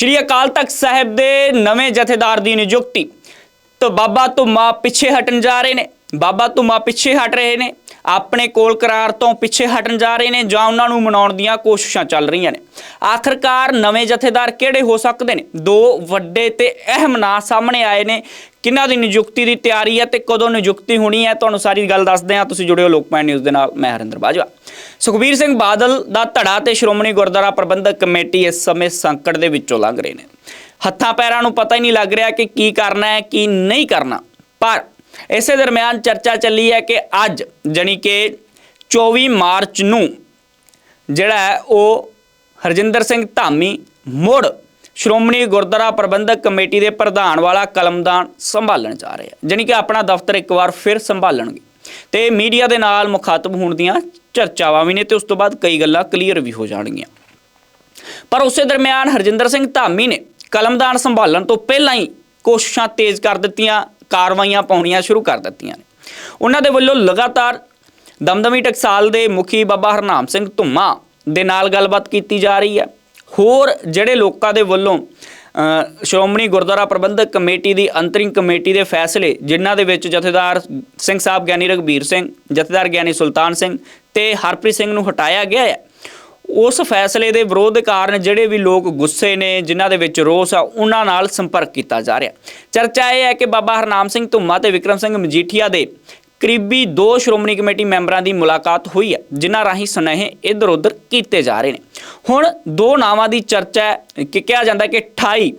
ਸ਼੍ਰੀ ਅਕਾਲ ਤਖਤ ਸਾਹਿਬ ਦੇ ਨਵੇਂ ਜਥੇਦਾਰ ਦੀ ਨਿਯੁਕਤੀ। ਤਾਂ ਬਾਬਾ ਧੁੰਮਾ ਪਿੱਛੇ ਹਟਣ ਜਾ ਰਹੇ ਨੇ। ਬਾਬਾ ਧੁੰਮਾ ਪਿੱਛੇ ਹਟ ਰਹੇ ਨੇ। ਆਪਣੇ ਕੋਲ ਕਰਾਰ ਤੋਂ ਪਿੱਛੇ ਹਟਣ ਜਾ ਰਹੇ ਨੇ ਜਾਂ ਉਹਨਾਂ ਨੂੰ ਮਨਾਉਣ ਦੀਆਂ ਕੋਸ਼ਿਸ਼ਾਂ ਚੱਲ ਰਹੀਆਂ ਨੇ। ਆਖਰਕਾਰ ਨਵੇਂ ਜਥੇਦਾਰ ਕਿਹੜੇ ਹੋ ਸਕਦੇ ਨੇ? ਦੋ ਵੱਡੇ ਤੇ ਅਹਿਮ ਨਾਂ ਸਾਹਮਣੇ ਆਏ ਨੇ। ਕਿਹਨਾਂ ਦੀ ਨਿਯੁਕਤੀ ਦੀ ਤਿਆਰੀ ਹੈ ਤੇ ਕਦੋਂ ਨਿਯੁਕਤੀ ਹੋਣੀ ਹੈ? ਤੁਹਾਨੂੰ ਸਾਰੀ ਗੱਲ ਦੱਸਦੇ ਹਾਂ। ਤੁਸੀਂ ਜੁੜਿਓ ਲੋਕਮੈਨ ਨਿਊਜ਼ ਦੇ ਨਾਲ। ਮੈਂ ਹਰਿੰਦਰ ਬਾਜਵਾ। ਸੁਖਬੀਰ ਸਿੰਘ ਬਾਦਲ ਦਾ ਧੜਾ ਤੇ ਸ਼੍ਰੋਮਣੀ ਗੁਰਦੁਆਰਾ ਪ੍ਰਬੰਧਕ ਕਮੇਟੀ ਇਸ ਸਮੇਂ ਸੰਕਟ ਦੇ ਵਿੱਚੋਂ ਲੰਘ ਰਹੇ ਨੇ। ਹੱਥਾਂ ਪੈਰਾਂ ਨੂੰ ਪਤਾ ਹੀ ਨਹੀਂ ਲੱਗ ਰਿਹਾ ਕਿ ਕੀ ਕਰਨਾ ਹੈ, ਕੀ ਨਹੀਂ ਕਰਨਾ। ਪਰ ਇਸੇ ਦਰਮਿਆਨ ਚਰਚਾ ਚੱਲੀ ਹੈ ਕਿ ਅੱਜ ਜਾਣੀ ਕਿ 24 ਮਾਰਚ ਨੂੰ ਜਿਹੜਾ ਹੈ ਉਹ ਹਰਜਿੰਦਰ ਸਿੰਘ ਧਾਮੀ ਮੁੜ ਸ਼੍ਰੋਮਣੀ ਗੁਰਦੁਆਰਾ ਪ੍ਰਬੰਧਕ ਕਮੇਟੀ ਦੇ ਪ੍ਰਧਾਨ ਵਾਲਾ ਕਲਮਦਾਨ ਸੰਭਾਲਣ ਜਾ ਰਹੇ ਆ। ਜਾਣੀ ਕਿ ਆਪਣਾ ਦਫ਼ਤਰ ਇੱਕ ਵਾਰ ਫਿਰ ਸੰਭਾਲਣਗੇ ਤੇ ਮੀਡੀਆ ਦੇ ਨਾਲ ਮੁਖਾਤਬ ਹੋਣ ਦੀਆਂ ਚਰਚਾਵਾਂ ਵੀ ਨੇ ਤੇ ਉਸ ਤੋਂ ਬਾਅਦ ਕਈ ਗੱਲਾਂ ਕਲੀਅਰ ਵੀ ਹੋ ਜਾਣਗੀਆਂ। ਪਰ ਉਸੇ ਦਰਮਿਆਨ ਹਰਜਿੰਦਰ ਸਿੰਘ ਧਾਮੀ ਨੇ ਕਲਮਦਾਨ ਸੰਭਾਲਣ ਤੋਂ ਪਹਿਲਾਂ ਹੀ ਕੋਸ਼ਿਸ਼ਾਂ ਤੇਜ਼ ਕਰ ਦਿੱਤੀਆਂ ਕਾਰਵਾਈਆਂ ਪਾਉਣੀਆਂ ਸ਼ੁਰੂ ਕਰ ਦਿੱਤੀਆਂ ਨੇ। ਉਹਨਾਂ ਦੇ ਵੱਲੋਂ ਲਗਾਤਾਰ ਦਮਦਮੀ ਟਕਸਾਲ ਦੇ ਮੁਖੀ ਬਾਬਾ ਹਰਨਾਮ ਸਿੰਘ ਧੁੰਮਾ ਦੇ ਨਾਲ ਗੱਲਬਾਤ ਕੀਤੀ ਜਾ ਰਹੀ ਹੈ। ਹੋਰ ਜਿਹੜੇ ਲੋਕਾਂ ਦੇ ਵੱਲੋਂ ਸ਼੍ਰੋਮਣੀ ਗੁਰਦੁਆਰਾ ਪ੍ਰਬੰਧਕ ਕਮੇਟੀ ਦੀ ਅੰਤਰਿੰਗ ਕਮੇਟੀ ਦੇ ਫੈਸਲੇ, ਜਿਨ੍ਹਾਂ ਦੇ ਵਿੱਚ ਜਥੇਦਾਰ ਸਿੰਘ ਸਾਹਿਬ ਗਿਆਨੀ ਰਗਬੀਰ ਸਿੰਘ, ਜਥੇਦਾਰ ਗਿਆਨੀ ਸੁਲਤਾਨ ਸਿੰਘ ਤੇ ਹਰਪ੍ਰੀਤ ਸਿੰਘ ਨੂੰ ਹਟਾਇਆ ਗਿਆ ਹੈ ਉਸ ਫੈਸਲੇ ਦੇ ਵਿਰੋਧ ਕਾਰਨ ਜਿਹੜੇ ਵੀ ਲੋਕ ਗੁੱਸੇ ਨੇ, ਜਿਨ੍ਹਾਂ ਦੇ ਵਿੱਚ ਰੋਸ ਆ, ਉਹਨਾਂ ਨਾਲ ਸੰਪਰਕ ਕੀਤਾ ਜਾ ਰਿਹਾ। ਚਰਚਾ ਇਹ ਹੈ ਕਿ ਬਾਬਾ ਹਰਨਾਮ ਸਿੰਘ ਧੁੰਮਾ ਤੇ ਵਿਕਰਮ ਸਿੰਘ ਮਜੀਠੀਆ ਦੇ ਕਰੀਬੀ ਦੋ ਸ਼੍ਰੋਮਣੀ ਕਮੇਟੀ ਮੈਂਬਰਾਂ ਦੀ ਮੁਲਾਕਾਤ ਹੋਈ ਹੈ, ਜਿਨ੍ਹਾਂ ਰਾਹੀਂ ਸੁਨੇਹੇ ਇੱਧਰ ਉੱਧਰ ਕੀਤੇ ਜਾ ਰਹੇ ਨੇ। ਹੁਣ ਦੋ ਨਾਵਾਂ ਦੀ ਚਰਚਾ ਹੈ ਕਿ ਕਿਹਾ ਜਾਂਦਾ ਕਿ 28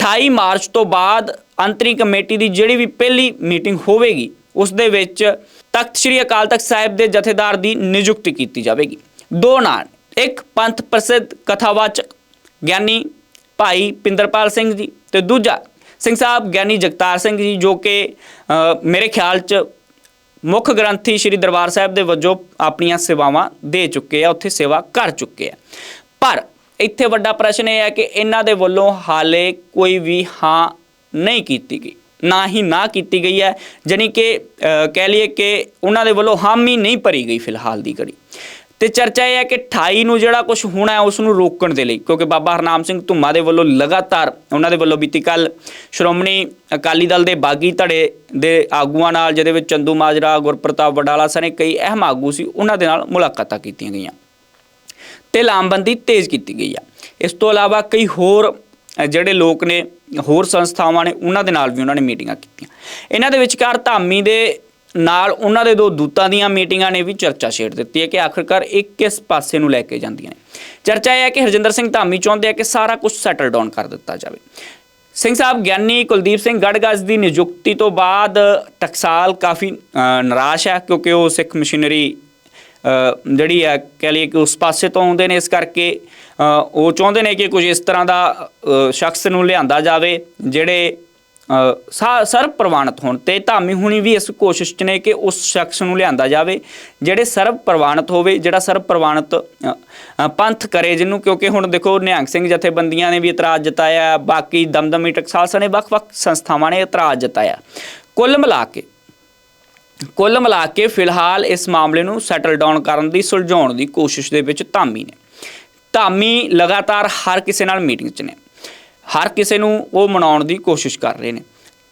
28 ਮਾਰਚ ਤੋਂ ਬਾਅਦ ਅੰਤਰੀ ਕਮੇਟੀ ਦੀ ਜਿਹੜੀ ਵੀ ਪਹਿਲੀ ਮੀਟਿੰਗ ਹੋਵੇਗੀ, ਉਸ ਦੇ ਵਿੱਚ ਤਖਤ ਸ੍ਰੀ ਅਕਾਲ ਤਖਤ ਸਾਹਿਬ ਦੇ ਜਥੇਦਾਰ ਦੀ ਨਿਯੁਕਤੀ ਕੀਤੀ ਜਾਵੇਗੀ। ਦੋ ਨਾਂ ਇੱਕ ਪੰਥ ਪ੍ਰਸਿੱਧ ਕਥਾਵਾਚਕ ਗਿਆਨੀ ਭਾਈ ਪਿੰਦਰਪਾਲ ਸਿੰਘ ਜੀ ਤੇ ਦੂਜਾ ਸਿੰਘ ਸਾਹਿਬ ਗਿਆਨੀ ਜਗਤਾਰ ਸਿੰਘ ਜੀ ਜੋ ਕਿ ਮੇਰੇ ਖਿਆਲ 'ਚ ਮੁੱਖ ਗ੍ਰੰਥੀ ਸ੍ਰੀ ਦਰਬਾਰ ਸਾਹਿਬ ਦੇ ਵਜੋਂ ਆਪਣੀਆਂ ਸੇਵਾਵਾਂ ਦੇ ਚੁੱਕੇ ਆ, ਉੱਥੇ ਸੇਵਾ ਕਰ ਚੁੱਕੇ ਆ। ਪਰ ਇੱਥੇ ਵੱਡਾ ਪ੍ਰਸ਼ਨ ਇਹ ਹੈ ਕਿ ਇਹਨਾਂ ਦੇ ਵੱਲੋਂ ਹਾਲੇ ਕੋਈ ਵੀ ਹਾਂ ਨਹੀਂ ਕੀਤੀ ਗਈ, ਨਾ ਹੀ ਨਾ ਕੀਤੀ ਗਈ ਹੈ, ਜਾਣੀ ਕਿ ਕਹਿ ਲਈਏ ਕਿ ਉਹਨਾਂ ਦੇ ਵੱਲੋਂ ਹਾਮੀ ਨਹੀਂ ਭਰੀ ਗਈ ਫਿਲਹਾਲ ਦੀ ਘੜੀ। ਤੇ ਚਰਚਾ ਇਹ ਹੈ ਕਿ 28 ਨੂੰ ਜਿਹੜਾ ਕੁਝ ਹੋਣਾ ਹੈ, ਉਸ ਨੂੰ ਰੋਕਣ ਦੇ ਲਈ, ਕਿਉਂਕਿ ਬਾਬਾ ਹਰਨਾਮ ਸਿੰਘ ਧੁੰਮਾ ਦੇ ਵੱਲੋਂ ਲਗਾਤਾਰ ਉਹਨਾਂ ਦੇ ਵੱਲੋਂ ਬੀਤੀ ਕੱਲ ਸ਼੍ਰੋਮਣੀ ਅਕਾਲੀ ਦਲ ਦੇ ਬਾਗੀ ਧੜੇ ਦੇ ਆਗੂਆਂ ਨਾਲ, ਜਿਹਦੇ ਵਿੱਚ ਚੰਦੂ ਮਾਜਰਾ, ਗੁਰਪ੍ਰਤਾਪ ਵਡਾਲਾ ਸਣੇ ਕਈ ਅਹਿਮ ਆਗੂ ਸੀ, ਉਹਨਾਂ ਦੇ ਨਾਲ ਮੁਲਾਕਾਤਾਂ ਕੀਤੀਆਂ ਗਈਆਂ ਤੇ ਲਾਮਬੰਦੀ ਤੇਜ਼ ਕੀਤੀ ਗਈ ਆ। ਇਸ ਤੋਂ ਇਲਾਵਾ ਕਈ ਹੋਰ ਜਿਹੜੇ ਲੋਕ ਨੇ, ਹੋਰ ਸੰਸਥਾਵਾਂ ਨੇ, ਉਹਨਾਂ ਦੇ ਨਾਲ ਵੀ ਉਹਨਾਂ ਨੇ ਮੀਟਿੰਗਾਂ ਕੀਤੀਆਂ। ਇਹਨਾਂ ਦੇ ਵਿਚਕਾਰ ਧਾਮੀ ਦੇ ਨਾਲ ਉਹਨਾਂ ਦੇ ਦੋ ਦੂਤਾਂ ਦੀਆਂ ਮੀਟਿੰਗਾਂ ਨੇ ਵੀ ਚਰਚਾ ਛੇੜ ਦਿੱਤੀ ਹੈ ਕਿ ਆਖਰਕਾਰ ਇਹ ਕਿਸ ਪਾਸੇ ਨੂੰ ਲੈ ਕੇ ਜਾਂਦੀਆਂ ਨੇ। ਚਰਚਾ ਇਹ ਹੈ ਕਿ ਹਰਜਿੰਦਰ ਸਿੰਘ ਧਾਮੀ ਚਾਹੁੰਦੇ ਆ ਕਿ ਸਾਰਾ ਕੁਝ ਸੈਟਲ ਡਾਊਨ ਕਰ ਦਿੱਤਾ ਜਾਵੇ। ਸਿੰਘ ਸਾਹਿਬ ਗਿਆਨੀ ਕੁਲਦੀਪ ਸਿੰਘ ਗੜਗਾਜ ਦੀ ਨਿਯੁਕਤੀ ਤੋਂ ਬਾਅਦ ਟਕਸਾਲ ਕਾਫੀ ਅ, ਨਿਰਾਸ਼ ਹੈ ਕਿਉਂਕਿ ਉਹ ਸਿੱਖ ਮਸ਼ੀਨਰੀ ਜਿਹੜੀ ਹੈ ਕਹਿ ਲਈਏ ਕਿ ਉਸ ਪਾਸੇ ਤੋਂ ਆਉਂਦੇ ਨੇ। ਇਸ ਕਰਕੇ ਉਹ ਚਾਹੁੰਦੇ ਨੇ ਕਿ ਕੁਝ ਇਸ ਤਰ੍ਹਾਂ ਦਾ ਸ਼ਖਸ ਨੂੰ ਲਿਆਂਦਾ ਜਾਵੇ ਜਿਹੜੇ ਅ, ਸਾ- ਸਰਬ ਪ੍ਰਵਾਨਿਤ ਹੋਣ ਤੇ ਧਾਮੀ ਹੁਣੀ ਵੀ ਇਸ ਕੋਸ਼ਿਸ਼ 'ਚ ਨੇ ਕਿ ਉਸ ਸ਼ਖਸ ਨੂੰ ਲਿਆਂਦਾ ਜਾਵੇ ਜਿਹੜੇ ਸਰਵ ਪ੍ਰਵਾਨਿਤ ਹੋਵੇ ਜਿਹੜਾ ਸਰਬ ਪ੍ਰਵਾਨਿਤ ਪੰਥ ਕਰੇ ਜਿਹਨੂੰ ਕਿਉਂਕਿ ਹੁਣ ਦੇਖੋ ਨਿਹੰਗ ਸਿੰਘ ਜਥੇਬੰਦੀਆਂ ਨੇ ਵੀ ਇਤਰਾਜ਼ ਜਤਾਇਆ ਬਾਕੀ ਦਮਦਮੀ ਟਕਸਾਲ ਸਣੇ ਵੱਖ-ਵੱਖ ਸੰਸਥਾਵਾਂ ਨੇ ਇਤਰਾਜ਼ ਜਤਾਇਆ। ਕੁੱਲ ਮਿਲਾ ਕੇ ਕੁੱਲ ਮਿਲਾ ਕੇ ਫਿਲਹਾਲ ਇਸ ਮਾਮਲੇ ਨੂੰ ਸੈਟਲ ਡਾਊਨ ਕਰਨ ਦੀ ਸੁਲਝਾਉਣ ਦੀ ਕੋਸ਼ਿਸ਼ ਦੇ ਵਿੱਚ ਧਾਮੀ ਨੇ। ਧਾਮੀ ਲਗਾਤਾਰ ਹਰ ਕਿਸੇ ਨਾਲ ਮੀਟਿੰਗ 'ਚ ਨੇ। ਹਰ ਕਿਸੇ ਨੂੰ ਉਹ ਮਨਾਉਣ ਦੀ ਕੋਸ਼ਿਸ਼ ਕਰ ਰਹੇ ਨੇ।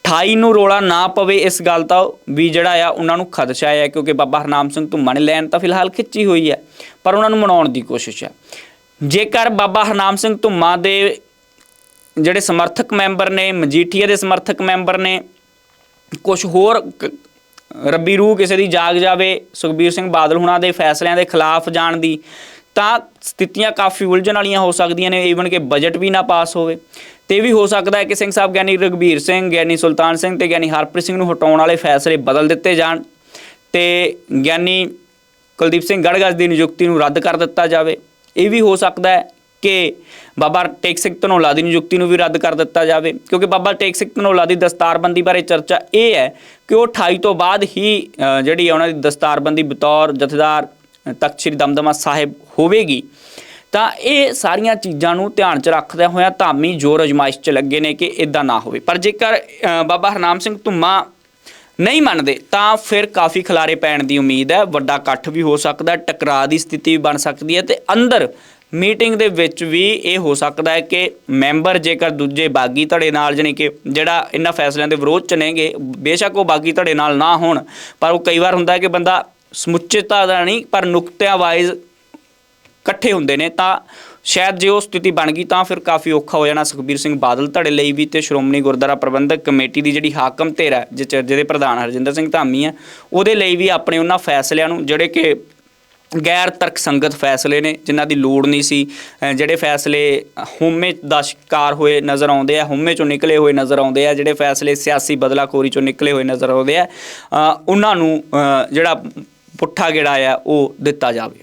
28 ਨੂੰ ਰੋਲਾ ਨਾ ਪਵੇ ਇਸ ਗੱਲ ਦਾ ਵੀ ਜਿਹੜਾ ਆ, ਉਹਨਾਂ ਨੂੰ ਖਦਸ਼ਾ ਹੈ ਕਿਉਂਕਿ ਬਾਬਾ ਹਰਨਾਮ ਸਿੰਘ ਧੁੰਮਾ ਨੇ ਲੈਣ ਤਾਂ ਫਿਲਹਾਲ ਖਿੱਚੀ ਹੋਈ ਹੈ ਪਰ ਉਹਨਾਂ ਨੂੰ ਮਨਾਉਣ ਦੀ ਕੋਸ਼ਿਸ਼ ਹੈ ਜੇਕਰ ਬਾਬਾ ਹਰਨਾਮ ਸਿੰਘ ਧੁੰਮਾ ਦੇ ਜਿਹੜੇ ਸਮਰਥਕ ਮੈਂਬਰ ਨੇ, ਮਜੀਠੀਆ ਦੇ ਸਮਰਥਕ ਮੈਂਬਰ ਨੇ ਕੁਝ ਹੋਰ ਰੱਬੀ ਰੂਹ ਕਿਸੇ ਦੀ ਜਾਗ ਜਾਵੇ, ਸੁਖਬੀਰ ਸਿੰਘ ਬਾਦਲ ਹੁਣਾਂ ਦੇ ਫੈਸਲਿਆਂ ਦੇ ਖਿਲਾਫ ਜਾਣ ਦੀ ਤਾਂ ਸਥਿਤੀਆਂ ਕਾਫੀ ਉਲਝਣ ਵਾਲੀਆਂ ਹੋ ਸਕਦੀਆਂ ਨੇ ਈਵਨ ਕਿ ਬਜਟ ਵੀ ਨਾ ਪਾਸ ਹੋਵੇ। ਤੇ ਇਹ ਵੀ ਹੋ ਸਕਦਾ ਹੈ ਕਿ ਸਿੰਘ ਸਾਹਿਬ ਗਿਆਨੀ ਰਗਬੀਰ ਸਿੰਘ, ਗਿਆਨੀ ਸੁਲਤਾਨ ਸਿੰਘ ਤੇ ਗਿਆਨੀ ਹਰਪ੍ਰੀਤ ਸਿੰਘ ਨੂੰ ਹਟਾਉਣ ਵਾਲੇ ਫੈਸਲੇ ਬਦਲ ਦਿੱਤੇ ਜਾਣ ਤੇ ਗਿਆਨੀ ਕੁਲਦੀਪ ਸਿੰਘ ਗੜਗੜ ਦੀ ਨਿਯੁਕਤੀ ਨੂੰ ਰੱਦ ਕਰ ਦਿੱਤਾ ਜਾਵੇ। ਇਹ ਵੀ ਹੋ ਸਕਦਾ ਹੈ ਕਿ ਬਾਬਾ ਟੇਕ ਸਿੰਘ ਧਨੌਲਾ ਦੀ ਨਿਯੁਕਤੀ ਨੂੰ ਵੀ ਰੱਦ ਕਰ ਦਿੱਤਾ ਜਾਵੇ, ਕਿਉਂਕਿ ਬਾਬਾ ਟੇਕ ਸਿੰਘ ਧਨੌਲਾ ਦੀ ਦਸਤਾਰਬੰਦੀ ਬਾਰੇ ਚਰਚਾ ਇਹ ਹੈ ਕਿ ਉਹ 28 ਤੋਂ ਬਾਅਦ ਹੀ ਜਿਹੜੀ ਹੈ ਉਹਨਾਂ ਦੀ ਦਸਤਾਰਬੰਦੀ ਬਤੌਰ ਜਥੇਦਾਰ ਤਖਤ ਸ੍ਰੀ ਦਮਦਮਾ ਸਾਹਿਬ ਹੋਵੇਗੀ, ਤਾਂ ਇਹ ਸਾਰੀਆਂ ਚੀਜ਼ਾਂ ਨੂੰ ਧਿਆਨ 'ਚ ਰੱਖਦਿਆਂ ਹੋਇਆਂ ਧਾਮੀ ਜੋਰ ਅਜਮਾਇਸ਼ 'ਚ ਲੱਗੇ ਨੇ ਕਿ ਇਦਾਂ ਨਾ ਹੋਵੇ। ਪਰ ਜੇਕਰ ਬਾਬਾ ਹਰਨਾਮ ਸਿੰਘ ਧੁੰਮਾ ਨਹੀਂ ਮੰਨਦੇ, ਤਾਂ ਫਿਰ ਕਾਫੀ ਖਿਲਾਰੇ ਪੈਣ ਦੀ ਉਮੀਦ ਹੈ। ਵੱਡਾ ਇਕੱਠ ਵੀ ਹੋ ਸਕਦਾ ਟਕਰਾਅ ਦੀ ਸਥਿਤੀ ਵੀ ਬਣ ਸਕਦੀ ਹੈ ਤੇ ਅੰਦਰ ਮੀਟਿੰਗ ਦੇ ਵਿੱਚ ਵੀ ਇਹ ਹੋ ਸਕਦਾ ਹੈ ਕਿ ਮੈਂਬਰ ਜੇਕਰ ਦੂਜੇ ਬਾਗੀ ਧੜੇ ਨਾਲ, ਜਾਣੀ ਕਿ ਜਿਹੜਾ ਇਹਨਾਂ ਫੈਸਲਿਆਂ ਦੇ ਵਿਰੋਧ ਚ ਨੇਗੇ, ਬੇਸ਼ੱਕ ਉਹ ਬਾਗੀ ਧੜੇ ਨਾਲ ਨਾ ਹੋਣ, ਪਰ ਉਹ ਕਈ ਵਾਰ ਹੁੰਦਾ ਕਿ ਬੰਦਾ ਸਮੁੱਚਤਾ ਦਾ ਨਹੀਂ, ਪਰ ਨੁਕਤਿਆਂ ਵਾਈਜ਼ ਇਕੱਠੇ ਹੁੰਦੇ ਨੇ, ਤਾਂ ਸ਼ਾਇਦ ਜੇ ਉਹ ਸਥਿਤੀ ਬਣ ਗਈ, ਤਾਂ ਫਿਰ ਕਾਫੀ ਔਖਾ ਹੋ ਜਾਣਾ। ਸੁਖਬੀਰ ਸਿੰਘ ਬਾਦਲ ਧੜੇ ਲਈ ਵੀ ਤੇ ਸ਼੍ਰੋਮਣੀ ਗੁਰਦੁਆਰਾ ਪ੍ਰਬੰਧਕ ਕਮੇਟੀ ਦੀ ਜਿਹੜੀ ਹਾਕਮ ਧਿਰ ਹੈ, ਜਿਹ ਜਿਹਦੇ ਪ੍ਰਧਾਨ ਹਰਜਿੰਦਰ ਸਿੰਘ ਧਾਮੀ ਹੈ, ਉਹਦੇ ਲਈ ਵੀ ਆਪਣੇ ਉਹਨਾਂ ਫੈਸਲਿਆਂ ਨੂੰ, ਜਿਹੜੇ ਕਿ ਗੈਰ ਤਰਕ ਸੰਗਤ ਫੈਸਲੇ ਨੇ, ਜਿਨ੍ਹਾਂ ਦੀ ਲੋੜ ਨਹੀਂ ਸੀ ਜਿਹੜੇ ਫੈਸਲੇ ਹਉਮੈ ਦਾ ਸ਼ਿਕਾਰ ਹੋਏ ਨਜ਼ਰ ਆਉਂਦੇ ਆ ਹਉਮੈ ਚੋਂ ਨਿਕਲੇ ਹੋਏ ਨਜ਼ਰ ਆਉਂਦੇ ਆ, ਜਿਹੜੇ ਫੈਸਲੇ ਸਿਆਸੀ ਬਦਲਾਖੋਰੀ ਚੋਂ ਨਿਕਲੇ ਹੋਏ ਨਜ਼ਰ ਆਉਂਦੇ ਆ ਉਹਨਾਂ ਨੂੰ ਜਿਹੜਾ ਪੁੱਠਾ ਜਿਹੜਾ ਆ ਉਹ ਦਿੱਤਾ ਜਾਵੇ।